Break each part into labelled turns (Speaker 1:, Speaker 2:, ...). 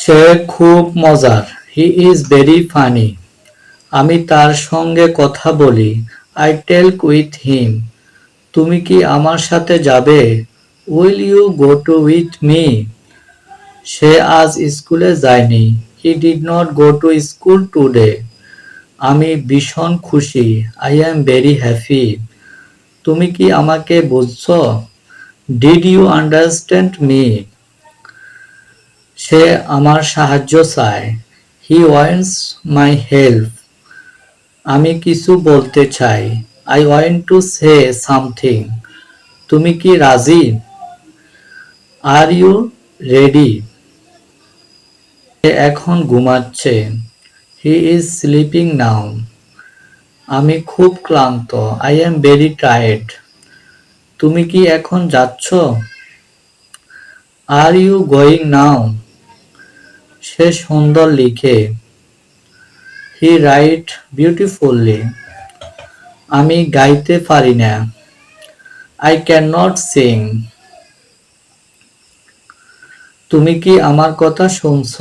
Speaker 1: সে খুব মজার। He is very funny আমি তার সঙ্গে কথা বলি। আই টেলক উইথ হিম তুমি কি আমার সাথে যাবে? Will you go to with me সে আজ স্কুলে যায়নি। He did not go to school today আমি ভীষণ খুশি। আই অ্যাম ভেরি হ্যাপি তুমি কি আমাকে বুঝছ? ডিড ইউ আন্ডারস্ট্যান্ড মি সে আমার সাহায্য চায়। হি ওয়ান্টস মাই হেল্প আমি কিছু বলতে চাই। I want to say something তুমি কি রাজি? আর ইউ রেডি সে এখন ঘুমাচ্ছে। হি ইজ স্লিপিং নাও আমি খুব ক্লান্ত। আই এম ভেরি টায়ার্ড তুমি কি এখন যাচ্ছ? আর ইউ গোয়িং নাও সে সুন্দর লিখে, হি রাইট বিউটিফুললি, আমি গাইতে পারি না, আই ক্যান নট সিং। তুমি কি আমার কথা শুনছ?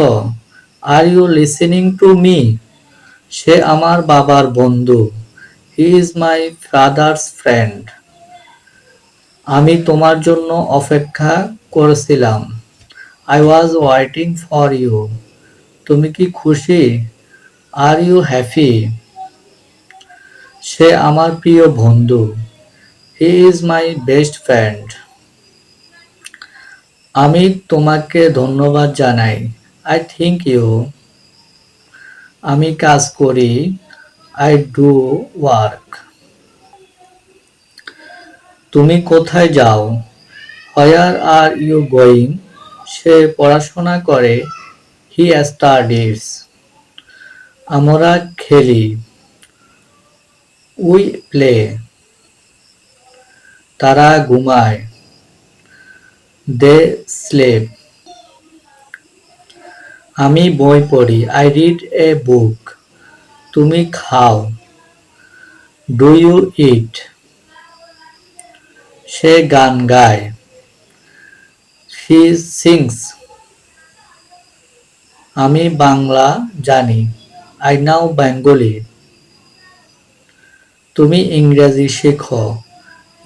Speaker 1: Are you listening to me? সে আমার বাবার বন্ধু, he is my father's friend. আমি তোমার জন্য অপেক্ষা করেছিলাম। I was waiting for you. তুমি কি খুশি? আর ইউ হ্যাপি সে আমার প্রিয় বন্ধু। He is my best friend আমি তোমাকে ধন্যবাদ জানাই। আই থিংক ইউ আমি কাজ করি। আই ডু ওয়ার্ক তুমি কোথায় যাও? হোয়ার আর ইউ গোয়িং সে পড়াশোনা করে। হি স্টাডিজ আমরা খেলি উই প্লে তারা ঘুমায় দে স্লেপ আমি বই পড়ি আই রিড এ বুক তুমি খাও ডু ইউ ইট সে গান গায় হি সিংস আমি বাংলা জানি আই নাও বেঙ্গলি তুমি ইংরেজি শেখো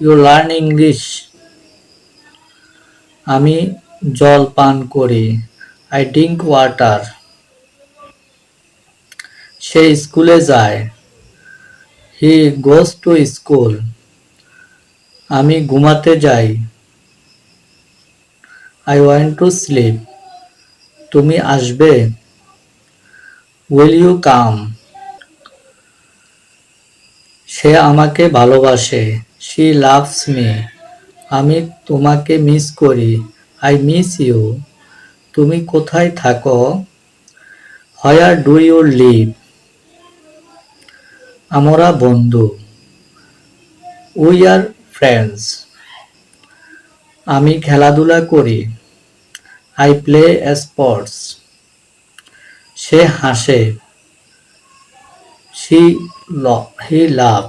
Speaker 1: ইউ লার্ন ইংলিশ আমি জল পান করি আই ড্রিঙ্ক ওয়াটার সে স্কুলে যায় হি গোস টু স্কুল আমি ঘুমাতে যাই আই ওয়ান্ট টু স্লিপ তুমি আসবে? উইল ইউ কাম সে আমাকে ভালোবাসে। শি লাভস মি আমি তোমাকে মিস করি। আই মিস ইউ তুমি কোথায় থাকো? হোয়ার ডু ইউ লিভ আমরা বন্ধু। উই আর ফ্রেন্ডস আমি খেলাধুলা করি। আই প্লে স্পোর্টস সে হাসে। সি হি লাভ